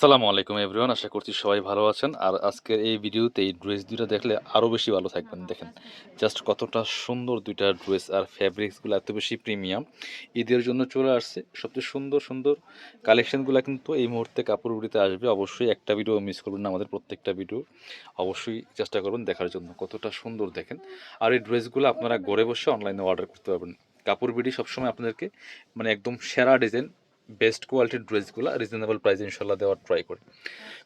আসসালামু আলাইকুম এভরিওয়ান, আশা করছি সবাই ভালো আছেন। আর আজকের এই ভিডিওতে এই ড্রেস দুইটা দেখলে আরও বেশি ভালো থাকবেন। দেখেন, জাস্ট কতটা সুন্দর দুইটা ড্রেস আর ফ্যাব্রিক্সগুলো এত বেশি প্রিমিয়াম। ঈদের জন্য চলে আসছে। সবচেয়ে সুন্দর সুন্দর কালেকশনগুলো কিন্তু এই মুহূর্তে কাপড় বিড়িতে আসবে। অবশ্যই একটা ভিডিও মিস করবেন না আমাদের প্রত্যেকটা ভিডিও। অবশ্যই চেষ্টা করবেন দেখার জন্য। কতটা সুন্দর দেখেন। আর এই ড্রেসগুলো আপনারা ঘরে বসে অনলাইনে অর্ডার করতে পারবেন। কাপড় বিড়ি সবসময় আপনাদেরকে মানে একদম সেরা ডিজাইন বেস্ট কোয়ালিটির ড্রেসগুলো রিজনেবল প্রাইস ইনশাল্লাহ দেওয়ার ট্রাই করি।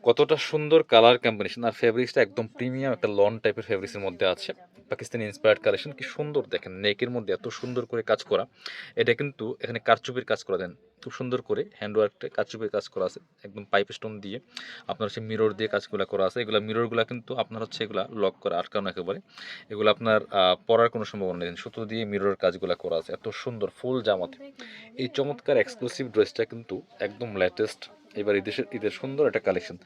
কতটা সুন্দর কালার কম্বিনেশন আর ফেব্রিক্সটা একদম প্রিমিয়াম একটা লন টাইপের ফেব্রিক্সের মধ্যে আছে। পাকিস্তানি ইন্সপায়ার্ড কালেকশন কি সুন্দর দেখেন নেকের মধ্যে এত সুন্দর করে কাজ করা। এটা কিন্তু এখানে কারচুপির কাজ করা দেন। খুব সুন্দর করে হ্যান্ডওয়ার্কটা কারচুপির কাজ করা আছে, একদম পাইপ স্টোন দিয়ে। আপনার হচ্ছে মিরর দিয়ে কাজগুলো করা আছে। এগুলো মিররগুলো কিন্তু আপনার হচ্ছে এগুলা লক করা আটকানো একেবারে। এগুলো আপনার পরার কোনো সম্ভাবনা নেই। সুতো দিয়ে মিরর কাজগুলো করা আছে। এত সুন্দর ফুল জামাতে। এই চমৎকার এক্সক্লুসিভ ড্রেসটা কিন্তু একদম লেটেস্ট এবার ঈদের ঈদের সুন্দর একটা কালেকশন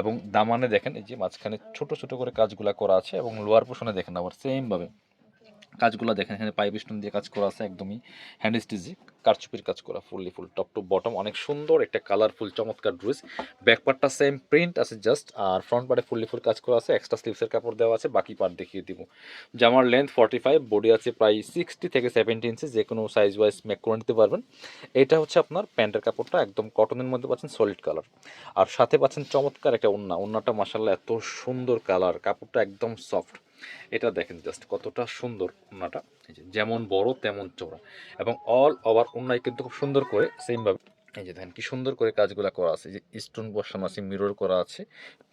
এবং দামানে দেখেন, এই যে মাঝখানে ছোট ছোট করে কাজগুলা করা আছে এবং লোয়ার পোষণে দেখেন আবার সেমভাবে কাজগুলো দেখেন, এখানে পাইপ স্টোন দিয়ে কাজ করা আছে একদমই। হ্যান্ড স্টিচে কারচুপির কাজ করা fully full top to bottom অনেক সুন্দর একটা কালারফুল চমৎকার ড্রেস ব্যাক পার্টটা সেম প্রিন্ট আছে জাস্ট আর ফ্রন্ট পার্টে ফুললি ফুল কাজ করা আছে এক্সট্রা স্লিভসের কাপড় দেওয়া আছে, বাকি পার্ট দেখিয়ে দিব। জামার লেন্থ ফর্টি ফাইভ বডি আছে প্রায় সিক্সটি থেকে সেভেন্টি ইঞ্চি যে কোনো সাইজ ওয়াইজ মেক করে নিতে পারবেন। এটা হচ্ছে আপনার প্যান্টের কাপড়টা একদম কটনের মধ্যে পাচ্ছেন সলিড কালার আর সাথে পাচ্ছেন চমৎকার একটা ওন্না, ওন্নাটা মাসাল্লাহ এত সুন্দর কালার কাপড়টা একদম সফট এটা দেখেন জাস্ট কতটা সুন্দর ওনাটা যেমন বড় তেমন চওড়া। এবং অল ওভার ওনায় কিন্তু খুব সুন্দর করে সেমভাবে এই যে দেখেন কি সুন্দর করে কাজগুলো করা আছে। যে স্টোন বসানো আছে মিরর করা আছে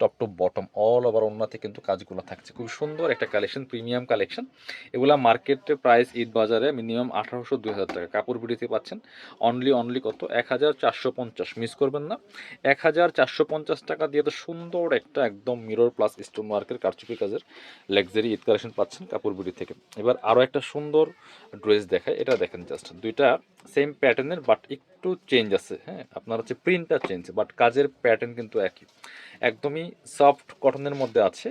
top top bottom all over ওন্নাতে কিন্তু কাজগুলো থাকছে। খুব সুন্দর একটা কালেকশন প্রিমিয়াম কালেকশন এগুলা মার্কেটে প্রাইস ঈদ বাজারে মিনিমাম আঠারোশো দুই হাজার টাকা। কাপড় বিড়িতে পাচ্ছেন অনলি অনলি কত? এক হাজার চারশো পঞ্চাশ। মিস করবেন না। এক হাজার চারশো পঞ্চাশ টাকা দিয়ে তো সুন্দর একটা একদম মিরর প্লাস স্টোন ওয়ার্কের কারচুপি কাজের লাক্সারি ঈদ কালেকশন পাচ্ছেন কাপড় বিড়ি থেকে। এবার আরও একটা সুন্দর ড্রেস দেখায় এটা দেখেন জাস্ট দুইটা সেম প্যাটার্নের বাট একটু চেঞ্জ আছে হ্যাঁ? আপনার হচ্ছে প্রিন্টটা চেঞ্জ বাট কাজের প্যাটার্ন কিন্তু একই। একদমই সফট কটনের মধ্যে আছে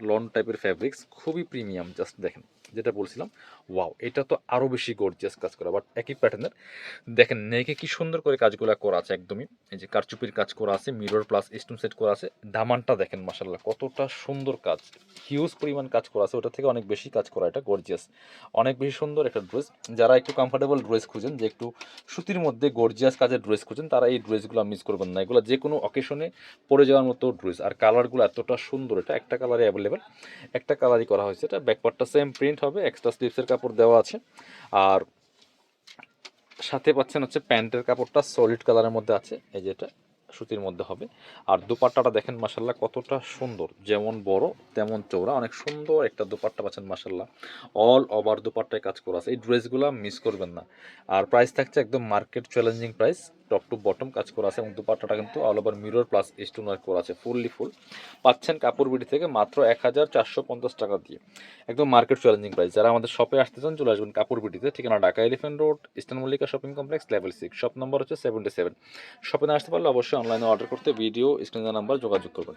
লন টাইপের ফ্যাব্রিক্স খুবই প্রিমিয়াম জাস্ট দেখেন। যেটা বলছিলাম, ওয়াও, এটা তো আরও বেশি গর্জিয়াস কাজ করা বাট একই প্যাটার্নের দেখেন নেকে কি সুন্দর করে কাজগুলো করা আছে একদমই। এই যে কারচুপির কাজ করা আছে মিরর প্লাস স্টোন সেট করা আছে দামানটা দেখেন মাসাল্লাহ কতটা সুন্দর কাজ। হিউজ পরিমাণ কাজ করা আছে ওটা থেকে অনেক বেশি কাজ করা, এটা গর্জিয়াস অনেক বেশি সুন্দর একটা ড্রেস যারা একটু কমফোর্টেবল ড্রেস খুঁজেন, যে একটু সুতির মধ্যে গর্জিয়াস কাজের ড্রেস খুঁজেন, তারা এই ড্রেসগুলো মিস করবেন না। এগুলো যে কোনো অকেশনে পরে যাওয়ার মতো ড্রেস আর কালারগুলো এতটা সুন্দর, এটা একটা কালারে অ্যাভেলেবেল একটা কালারই করা হয়েছে, এটা ব্যাকপার্টটা সেম প্রিন্ট হবে এক্সট্রা স্লিভসের কাপড় দেওয়া আছে। আর সাথে পাচ্ছেন হচ্ছে প্যান্টের কাপড়টা সলিড কালারের মধ্যে আছে, এই যেটা সুতির মধ্যে হবে। আর দুপাট্টাটা দেখেন মাসাল্লাহ কতটা সুন্দর, যেমন বড় তেমন চৌড়া অনেক সুন্দর একটা দুপাট্টা পাচ্ছেন মাসাল্লাহ অল ওভার দুপাট্টায় কাজ করা আছে, এই ড্রেসগুলো মিস করবেন না। আর প্রাইস থাকছে একদম market challenging price top to bottom কাজ করা আছে এবং দুপাট্টাটা কিন্তু all over mirror plus stone work করা আছে ফুললি ফুল পাচ্ছেন কাপড় বিটি থেকে মাত্র এক হাজার চারশো পঞ্চাশ টাকা দিয়ে। একদম মার্কেট চ্যালেঞ্জিং প্রাইস যারা আমাদের শপে আসতে চান, চলে আসবেন কাপড় বিটিতে ঠিকানা Dhaka Elephant Road Eastern Mallika shopping complex level six shop নম্বর হচ্ছে সেভেন্টি সেভেন শপে না আসতে পারলে অবশ্যই অনলাইনে অর্ডার করতে ভিডিও স্ক্রিনের নাম্বার যোগাযোগ করবেন।